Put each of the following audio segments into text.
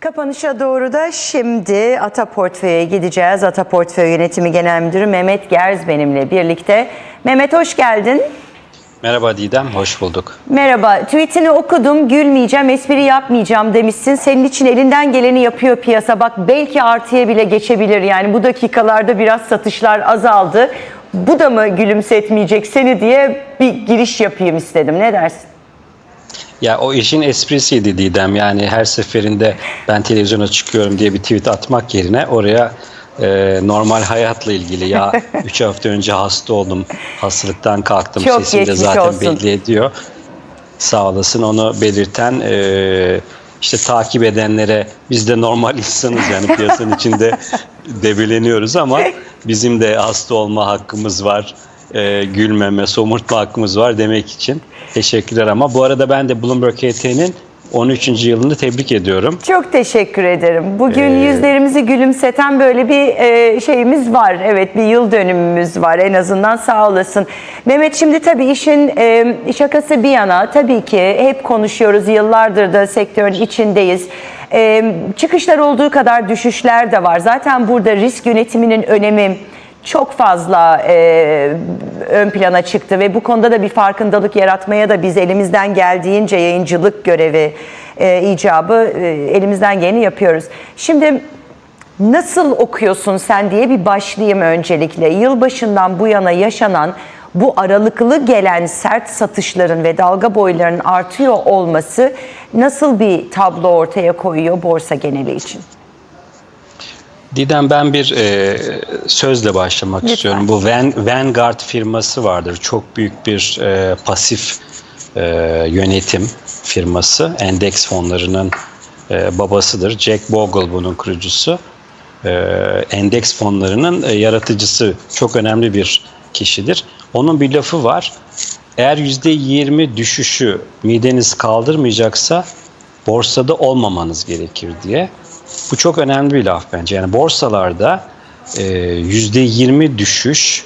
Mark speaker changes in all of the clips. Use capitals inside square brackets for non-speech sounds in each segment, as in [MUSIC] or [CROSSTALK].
Speaker 1: Kapanışa doğru da şimdi Ata Portföy'e gideceğiz. Ata Portföy Yönetimi Genel Müdürü Mehmet Gerz benimle birlikte. Mehmet hoş geldin.
Speaker 2: Merhaba Didem, hoş bulduk.
Speaker 1: Merhaba. Tweetini okudum. Gülmeyeceğim, espri yapmayacağım demişsin. Senin için elinden geleni yapıyor piyasa. Bak belki artıya bile geçebilir. Yani bu dakikalarda biraz satışlar azaldı. Bu da mı gülümsetmeyecek seni diye bir giriş yapayım istedim. Ne dersin?
Speaker 2: Ya o işin esprisiydi Didem. Yani her seferinde ben televizyona çıkıyorum diye bir tweet atmak yerine oraya e, normal hayatla ilgili ya [LAUGHS] 3 hafta önce hasta oldum, hastalıktan kalktım,
Speaker 1: Çok
Speaker 2: sesim de zaten
Speaker 1: olsun.
Speaker 2: belli ediyor. Sağ olasın onu belirten e, işte takip edenlere biz de normal insanız yani piyasanın içinde [LAUGHS] debeleniyoruz ama bizim de hasta olma hakkımız var. E, gülmeme, somurtma hakkımız var demek için. Teşekkürler ama bu arada ben de Bloomberg HT'nin 13. yılını tebrik ediyorum.
Speaker 1: Çok teşekkür ederim. Bugün
Speaker 2: Ee,
Speaker 1: yüzlerimizi gülümseten böyle bir e, şeyimiz var. Evet bir yıl dönümümüz var en azından sağ olasın. Mehmet şimdi tabii işin e, şakası bir yana tabii ki hep konuşuyoruz. Yıllardır da sektörün içindeyiz. E, çıkışlar olduğu kadar düşüşler de var. Zaten burada risk yönetiminin önemi çok fazla e, ön plana çıktı ve bu konuda da bir farkındalık yaratmaya da biz elimizden geldiğince yayıncılık görevi e, icabı e, elimizden geleni yapıyoruz. Şimdi nasıl okuyorsun sen diye bir başlayayım öncelikle. Yılbaşından bu yana yaşanan bu aralıklı gelen sert satışların ve dalga boylarının artıyor olması nasıl bir tablo ortaya koyuyor borsa geneli için?
Speaker 2: Didem ben bir e, sözle başlamak
Speaker 1: Lütfen.
Speaker 2: istiyorum. Bu Van, Vanguard firması vardır. Çok büyük bir e, pasif e, yönetim firması. Endeks fonlarının e, babasıdır. Jack Bogle bunun kurucusu. E, endeks fonlarının e, yaratıcısı. Çok önemli bir kişidir. Onun bir lafı var. Eğer %20 düşüşü mideniz kaldırmayacaksa borsada olmamanız gerekir diye. Bu çok önemli bir laf bence. Yani borsalarda e, %20 düşüş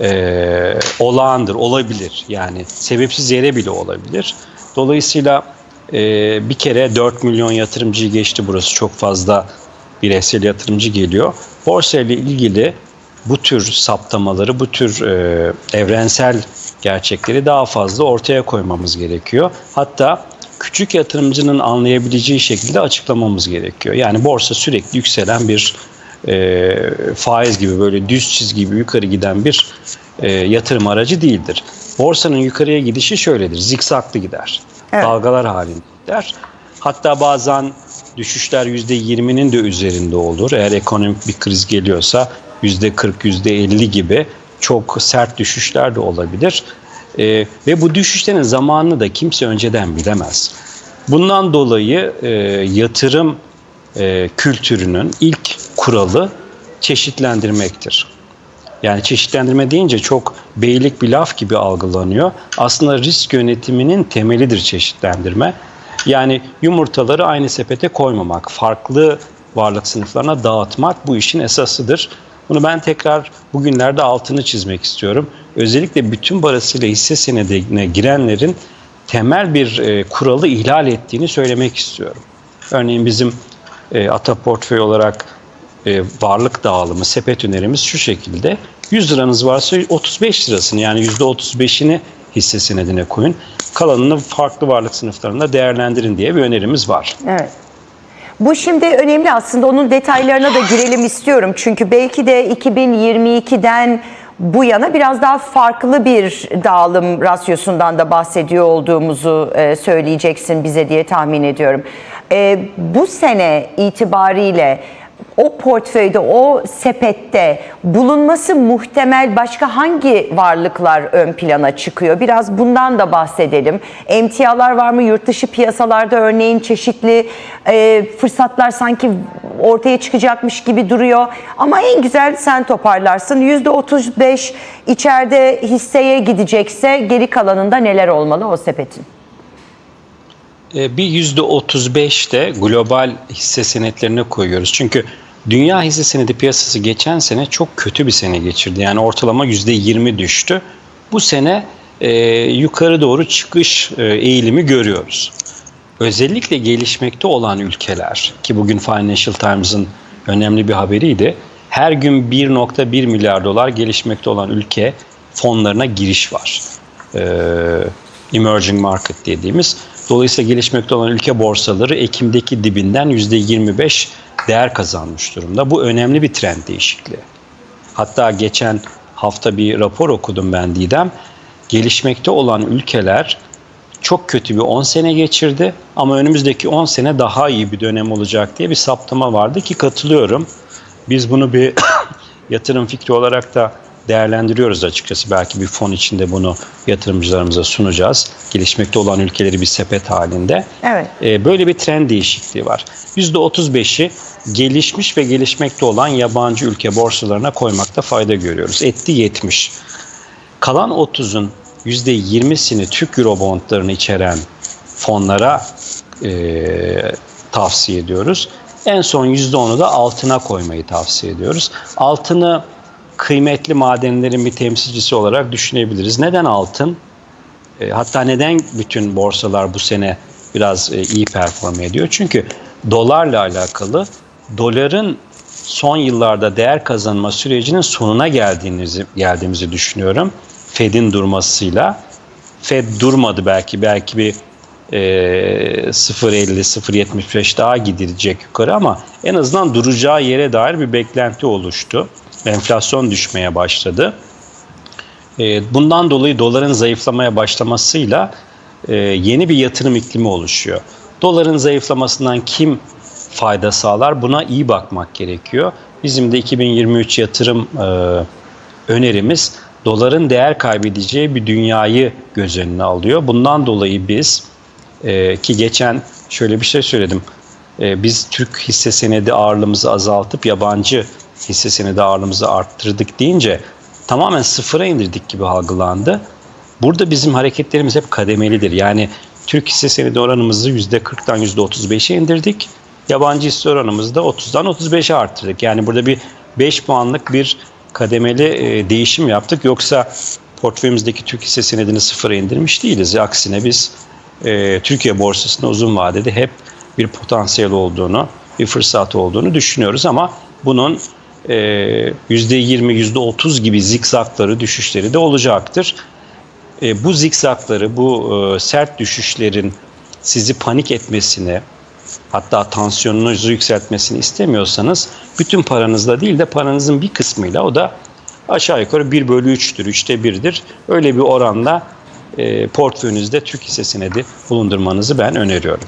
Speaker 2: e, olağandır, olabilir. Yani sebepsiz yere bile olabilir. Dolayısıyla e, bir kere 4 milyon yatırımcıyı geçti burası. Çok fazla bireysel yatırımcı geliyor. Borsa ile ilgili bu tür saptamaları, bu tür e, evrensel gerçekleri daha fazla ortaya koymamız gerekiyor. Hatta küçük yatırımcının anlayabileceği şekilde açıklamamız gerekiyor. Yani borsa sürekli yükselen bir e, faiz gibi böyle düz çizgi gibi yukarı giden bir e, yatırım aracı değildir. Borsanın yukarıya gidişi şöyledir, zikzaklı gider,
Speaker 1: Evet.
Speaker 2: dalgalar halinde gider. Hatta bazen düşüşler %20'nin de üzerinde olur. Eğer ekonomik bir kriz geliyorsa %40, %50 gibi çok sert düşüşler de olabilir. Ee, ve bu düşüşlerin zamanını da kimse önceden bilemez. Bundan dolayı e, yatırım e, kültürünün ilk kuralı çeşitlendirmektir. Yani çeşitlendirme deyince çok beylik bir laf gibi algılanıyor. Aslında risk yönetiminin temelidir çeşitlendirme. Yani yumurtaları aynı sepete koymamak, farklı varlık sınıflarına dağıtmak bu işin esasıdır. Bunu ben tekrar bugünlerde altını çizmek istiyorum. Özellikle bütün parasıyla hisse senedine girenlerin temel bir e, kuralı ihlal ettiğini söylemek istiyorum. Örneğin bizim e, ata portföy olarak e, varlık dağılımı, sepet önerimiz şu şekilde. 100 liranız varsa 35 lirasını yani %35'ini hisse senedine koyun. Kalanını farklı varlık sınıflarında değerlendirin diye bir önerimiz var.
Speaker 1: Evet. Bu şimdi önemli aslında onun detaylarına da girelim istiyorum. Çünkü belki de 2022'den bu yana biraz daha farklı bir dağılım rasyosundan da bahsediyor olduğumuzu e, söyleyeceksin bize diye tahmin ediyorum. E, bu sene itibariyle o portföyde, o sepette bulunması muhtemel başka hangi varlıklar ön plana çıkıyor? Biraz bundan da bahsedelim. Emtialar var mı? Yurt dışı piyasalarda örneğin çeşitli e, fırsatlar sanki ortaya çıkacakmış gibi duruyor. Ama en güzel sen toparlarsın. %35 içeride hisseye gidecekse geri kalanında neler olmalı o sepetin?
Speaker 2: E, bir yüzde 35 de global hisse senetlerine koyuyoruz. Çünkü dünya hisse senedi piyasası geçen sene çok kötü bir sene geçirdi. Yani ortalama yüzde 20 düştü. Bu sene e, yukarı doğru çıkış e, eğilimi görüyoruz. özellikle gelişmekte olan ülkeler ki bugün Financial Times'ın önemli bir haberiydi. Her gün 1.1 milyar dolar gelişmekte olan ülke fonlarına giriş var. Ee, emerging market dediğimiz. Dolayısıyla gelişmekte olan ülke borsaları Ekim'deki dibinden %25 değer kazanmış durumda. Bu önemli bir trend değişikliği. Hatta geçen hafta bir rapor okudum ben Didem. Gelişmekte olan ülkeler çok kötü bir 10 sene geçirdi ama önümüzdeki 10 sene daha iyi bir dönem olacak diye bir saptama vardı ki katılıyorum. Biz bunu bir [COUGHS] yatırım fikri olarak da değerlendiriyoruz açıkçası. Belki bir fon içinde bunu yatırımcılarımıza sunacağız. Gelişmekte olan ülkeleri bir sepet halinde.
Speaker 1: Evet.
Speaker 2: Ee, böyle bir trend değişikliği var. %35'i gelişmiş ve gelişmekte olan yabancı ülke borsalarına koymakta fayda görüyoruz. Etti 70. Kalan 30'un %20'sini Türk Eurobondlarını içeren fonlara e, tavsiye ediyoruz. En son %10'u da altına koymayı tavsiye ediyoruz. Altını kıymetli madenlerin bir temsilcisi olarak düşünebiliriz. Neden altın? E, hatta neden bütün borsalar bu sene biraz e, iyi perform ediyor? Çünkü dolarla alakalı doların son yıllarda değer kazanma sürecinin sonuna geldiğimizi, geldiğimizi düşünüyorum. Fed'in durmasıyla. Fed durmadı belki belki bir e, 0.50 0.75 daha gidecek yukarı ama en azından duracağı yere dair bir beklenti oluştu. Enflasyon düşmeye başladı. E, bundan dolayı doların zayıflamaya başlamasıyla e, yeni bir yatırım iklimi oluşuyor. Doların zayıflamasından kim fayda sağlar? Buna iyi bakmak gerekiyor. Bizim de 2023 yatırım e, önerimiz doların değer kaybedeceği bir dünyayı göz önüne alıyor. Bundan dolayı biz ki geçen şöyle bir şey söyledim. Biz Türk hisse senedi ağırlığımızı azaltıp yabancı hisse senedi ağırlığımızı arttırdık deyince tamamen sıfıra indirdik gibi algılandı. Burada bizim hareketlerimiz hep kademelidir. Yani Türk hisse senedi oranımızı %40'dan %35'e indirdik. Yabancı hisse oranımızı da 30'dan 35'e arttırdık. Yani burada bir 5 puanlık bir kademeli e, değişim yaptık. Yoksa portföyümüzdeki Türk hisse senedini sıfıra indirmiş değiliz. Aksine biz e, Türkiye borsasında uzun vadede hep bir potansiyel olduğunu, bir fırsat olduğunu düşünüyoruz ama bunun %20, %30 gibi zikzakları, düşüşleri de olacaktır. E, bu zikzakları, bu e, sert düşüşlerin sizi panik etmesini, hatta tansiyonunuzu yükseltmesini istemiyorsanız bütün paranızla değil de paranızın bir kısmıyla o da aşağı yukarı 1 bölü 3'tür, 3'te 1'dir. Öyle bir oranla e, portföyünüzde Türk hisse senedi bulundurmanızı ben öneriyorum.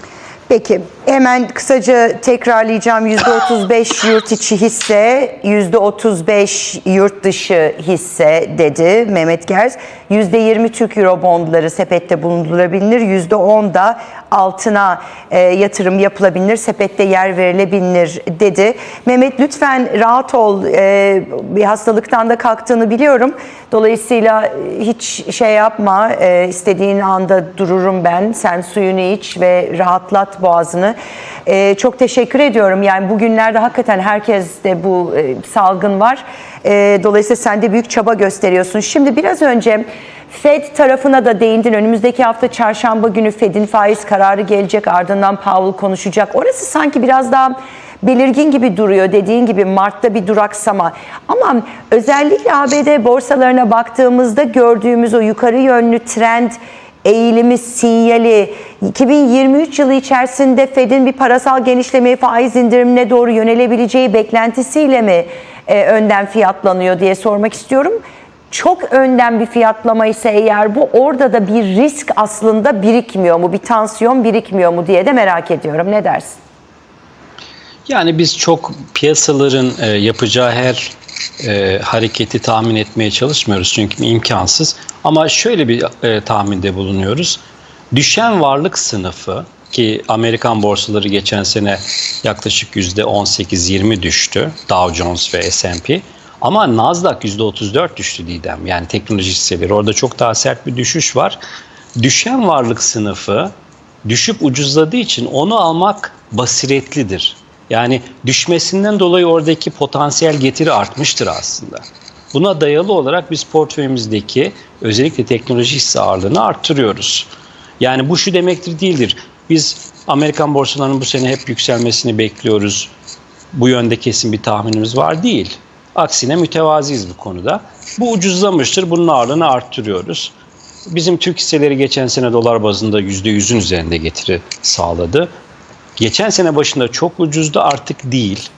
Speaker 1: Peki hemen kısaca tekrarlayacağım. %35 [LAUGHS] yurt içi hisse, %35 yurt dışı hisse dedi Mehmet Gerz. %20 Türk Euro bondları sepette bulundurulabilir. %10 da altına e, yatırım yapılabilir, sepette yer verilebilir dedi. Mehmet lütfen rahat ol. E, bir hastalıktan da kalktığını biliyorum. Dolayısıyla hiç şey yapma. E, istediğin anda dururum ben. Sen suyunu iç ve rahatlat boğazını. E, çok teşekkür ediyorum. Yani bugünlerde hakikaten herkeste bu e, salgın var. E, dolayısıyla sen de büyük çaba gösteriyorsun. Şimdi biraz önce Fed tarafına da değindin. Önümüzdeki hafta çarşamba günü Fed'in faiz kararı gelecek. Ardından Powell konuşacak. Orası sanki biraz daha belirgin gibi duruyor. Dediğin gibi Mart'ta bir duraksama. Ama özellikle ABD borsalarına baktığımızda gördüğümüz o yukarı yönlü trend eğilimi, sinyali 2023 yılı içerisinde Fed'in bir parasal genişlemeye, faiz indirimine doğru yönelebileceği beklentisiyle mi e, önden fiyatlanıyor diye sormak istiyorum. Çok önden bir fiyatlama ise eğer bu orada da bir risk aslında birikmiyor mu? Bir tansiyon birikmiyor mu diye de merak ediyorum. Ne dersin?
Speaker 2: Yani biz çok piyasaların e, yapacağı her e, hareketi tahmin etmeye çalışmıyoruz çünkü imkansız. Ama şöyle bir e, tahminde bulunuyoruz. Düşen varlık sınıfı ki Amerikan borsaları geçen sene yaklaşık %18-20 düştü. Dow Jones ve S&P. Ama Nasdaq %34 düştü Didem. Yani teknoloji hisseleri. Orada çok daha sert bir düşüş var. Düşen varlık sınıfı düşüp ucuzladığı için onu almak basiretlidir. Yani düşmesinden dolayı oradaki potansiyel getiri artmıştır aslında. Buna dayalı olarak biz portföyümüzdeki özellikle teknoloji hisse ağırlığını arttırıyoruz. Yani bu şu demektir değildir. Biz Amerikan borsalarının bu sene hep yükselmesini bekliyoruz. Bu yönde kesin bir tahminimiz var değil. Aksine mütevaziyiz bu konuda. Bu ucuzlamıştır. Bunun ağırlığını arttırıyoruz. Bizim Türk hisseleri geçen sene dolar bazında %100'ün üzerinde getiri sağladı. Geçen sene başında çok ucuzdu artık değil.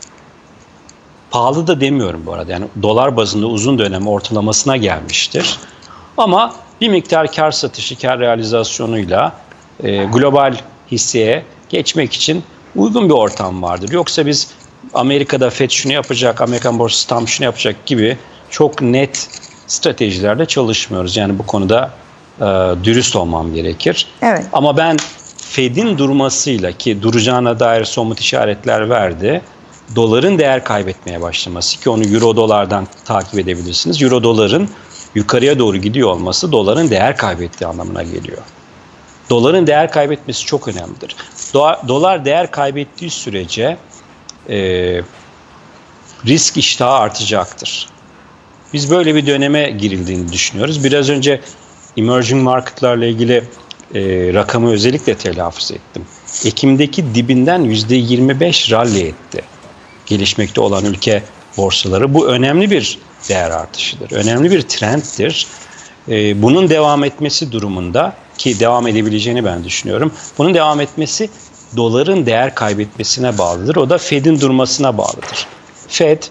Speaker 2: Pahalı da demiyorum bu arada. Yani dolar bazında uzun dönem ortalamasına gelmiştir. Ama bir miktar kar satışı, kar realizasyonuyla e, global hisseye geçmek için uygun bir ortam vardır. Yoksa biz Amerika'da FED şunu yapacak, Amerikan borsası tam şunu yapacak gibi çok net stratejilerle çalışmıyoruz. Yani bu konuda e, dürüst olmam gerekir.
Speaker 1: Evet.
Speaker 2: Ama ben Fed'in durmasıyla ki duracağına dair somut işaretler verdi. Doların değer kaybetmeye başlaması ki onu euro dolardan takip edebilirsiniz. Euro doların yukarıya doğru gidiyor olması doların değer kaybettiği anlamına geliyor. Doların değer kaybetmesi çok önemlidir. Dolar, değer kaybettiği sürece e, risk iştahı artacaktır. Biz böyle bir döneme girildiğini düşünüyoruz. Biraz önce emerging marketlarla ilgili e, rakamı özellikle telaffuz ettim. Ekim'deki dibinden %25 rally etti. Gelişmekte olan ülke borsaları. Bu önemli bir değer artışıdır. Önemli bir trendtir. E, bunun devam etmesi durumunda ki devam edebileceğini ben düşünüyorum. Bunun devam etmesi doların değer kaybetmesine bağlıdır. O da Fed'in durmasına bağlıdır. Fed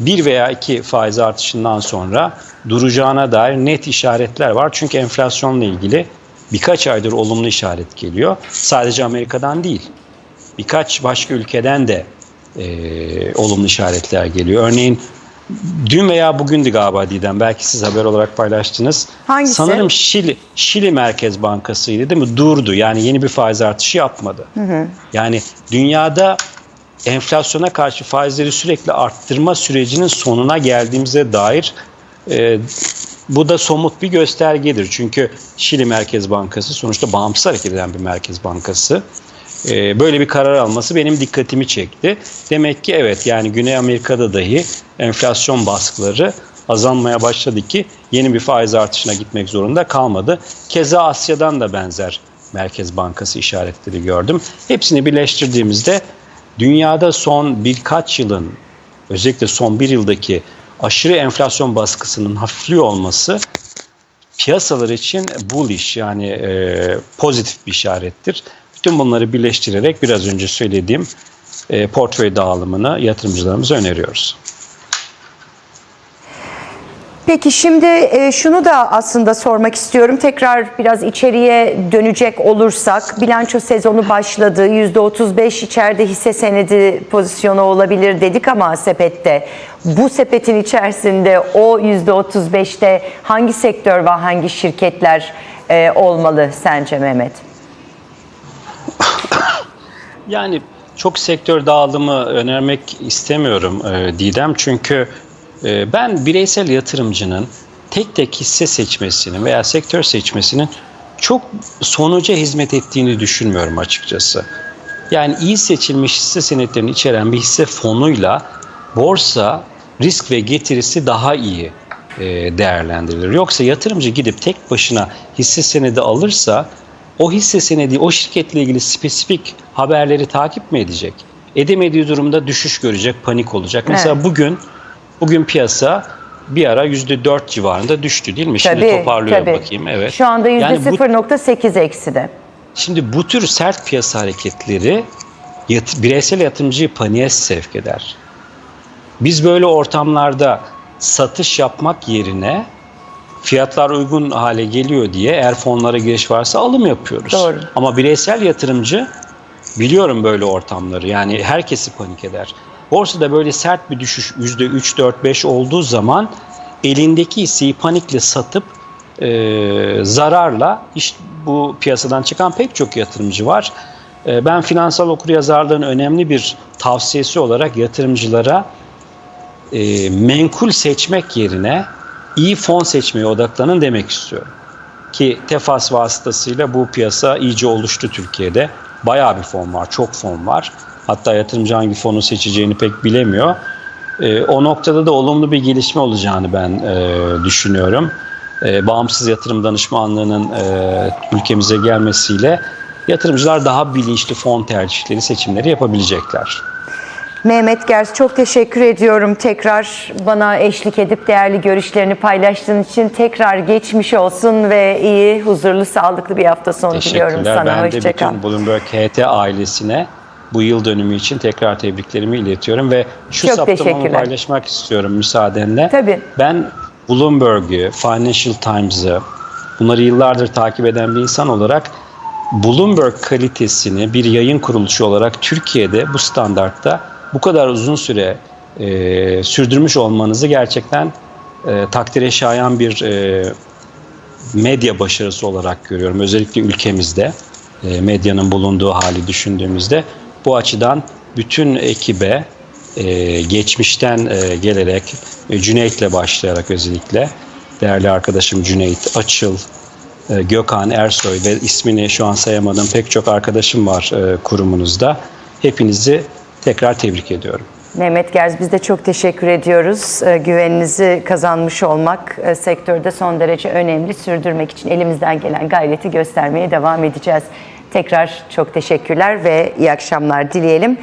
Speaker 2: bir veya iki faiz artışından sonra duracağına dair net işaretler var. Çünkü enflasyonla ilgili birkaç aydır olumlu işaret geliyor. Sadece Amerika'dan değil. Birkaç başka ülkeden de e, olumlu işaretler geliyor. Örneğin dün veya bugündü galiba Didem. Belki siz haber olarak paylaştınız.
Speaker 1: Hangisi?
Speaker 2: Sanırım Şili, Şili Merkez Bankası'ydı değil mi? Durdu. Yani yeni bir faiz artışı yapmadı. Yani dünyada enflasyona karşı faizleri sürekli arttırma sürecinin sonuna geldiğimize dair e, bu da somut bir göstergedir. Çünkü Şili Merkez Bankası sonuçta bağımsız hareket eden bir merkez bankası. E, böyle bir karar alması benim dikkatimi çekti. Demek ki evet yani Güney Amerika'da dahi enflasyon baskıları azalmaya başladı ki yeni bir faiz artışına gitmek zorunda kalmadı. Keza Asya'dan da benzer Merkez Bankası işaretleri gördüm. Hepsini birleştirdiğimizde dünyada son birkaç yılın özellikle son bir yıldaki aşırı enflasyon baskısının hafifliyor olması piyasalar için bullish yani e, pozitif bir işarettir. Bütün bunları birleştirerek biraz önce söylediğim e, portföy dağılımını yatırımcılarımıza öneriyoruz.
Speaker 1: Peki şimdi e, şunu da aslında sormak istiyorum. Tekrar biraz içeriye dönecek olursak bilanço sezonu başladı. %35 içeride hisse senedi pozisyonu olabilir dedik ama sepette. Bu sepetin içerisinde o %35'te hangi sektör ve hangi şirketler e, olmalı sence Mehmet?
Speaker 2: Yani çok sektör dağılımı önermek istemiyorum e, Didem çünkü ben bireysel yatırımcının tek tek hisse seçmesinin veya sektör seçmesinin çok sonuca hizmet ettiğini düşünmüyorum açıkçası. Yani iyi seçilmiş hisse senetlerini içeren bir hisse fonuyla borsa risk ve getirisi daha iyi e, değerlendirilir. Yoksa yatırımcı gidip tek başına hisse senedi alırsa o hisse senedi o şirketle ilgili spesifik haberleri takip mi edecek? Edemediği durumda düşüş görecek, panik olacak. Mesela
Speaker 1: Evet.
Speaker 2: bugün bugün piyasa bir ara %4 civarında düştü değil mi? Şimdi toparlıyorum bakayım. Evet.
Speaker 1: Şu anda
Speaker 2: Yani bu-
Speaker 1: %0.8 ekside.
Speaker 2: Şimdi bu tür sert piyasa hareketleri yat- bireysel yatırımcıyı paniğe sevk eder. Biz böyle ortamlarda satış yapmak yerine fiyatlar uygun hale geliyor diye eğer fonlara giriş varsa alım yapıyoruz.
Speaker 1: Doğru.
Speaker 2: Ama bireysel yatırımcı biliyorum böyle ortamları yani herkesi panik eder. Borsada böyle sert bir düşüş %3, 4, 5 olduğu zaman elindeki hisseyi panikle satıp e, zararla iş, bu piyasadan çıkan pek çok yatırımcı var. E, ben finansal okuryazarlığın önemli bir tavsiyesi olarak yatırımcılara e, menkul seçmek yerine iyi fon seçmeye odaklanın demek istiyorum. Ki Tefas vasıtasıyla bu piyasa iyice oluştu Türkiye'de. Bayağı bir fon var, çok fon var. Hatta yatırımcı hangi fonu seçeceğini pek bilemiyor. E, o noktada da olumlu bir gelişme olacağını ben e, düşünüyorum. E, bağımsız yatırım danışmanlığının e, ülkemize gelmesiyle yatırımcılar daha bilinçli fon tercihleri, seçimleri yapabilecekler.
Speaker 1: Mehmet Gers çok teşekkür ediyorum tekrar bana eşlik edip değerli görüşlerini paylaştığın için tekrar geçmiş olsun ve iyi, huzurlu, sağlıklı bir hafta sonu diliyorum
Speaker 2: Teşekkürler.
Speaker 1: sana.
Speaker 2: Ben de
Speaker 1: Hoşçakal.
Speaker 2: bütün Bloomberg HT ailesine bu yıl dönümü için tekrar tebriklerimi iletiyorum ve şu
Speaker 1: Çok teşekkürler.
Speaker 2: paylaşmak istiyorum müsaadenle.
Speaker 1: Tabii.
Speaker 2: Ben Bloomberg'ü, Financial Times'ı bunları yıllardır takip eden bir insan olarak Bloomberg kalitesini bir yayın kuruluşu olarak Türkiye'de bu standartta bu kadar uzun süre e, sürdürmüş olmanızı gerçekten e, takdire şayan bir e, medya başarısı olarak görüyorum. Özellikle ülkemizde e, medyanın bulunduğu hali düşündüğümüzde bu açıdan bütün ekibe e, geçmişten e, gelerek e, Cüneyt'le başlayarak özellikle değerli arkadaşım Cüneyt Açıl, e, Gökhan Ersoy ve ismini şu an sayamadığım pek çok arkadaşım var e, kurumunuzda. Hepinizi tekrar tebrik ediyorum.
Speaker 1: Mehmet Gerz biz de çok teşekkür ediyoruz. Ee, güveninizi kazanmış olmak e, sektörde son derece önemli. Sürdürmek için elimizden gelen gayreti göstermeye devam edeceğiz. Tekrar çok teşekkürler ve iyi akşamlar dileyelim.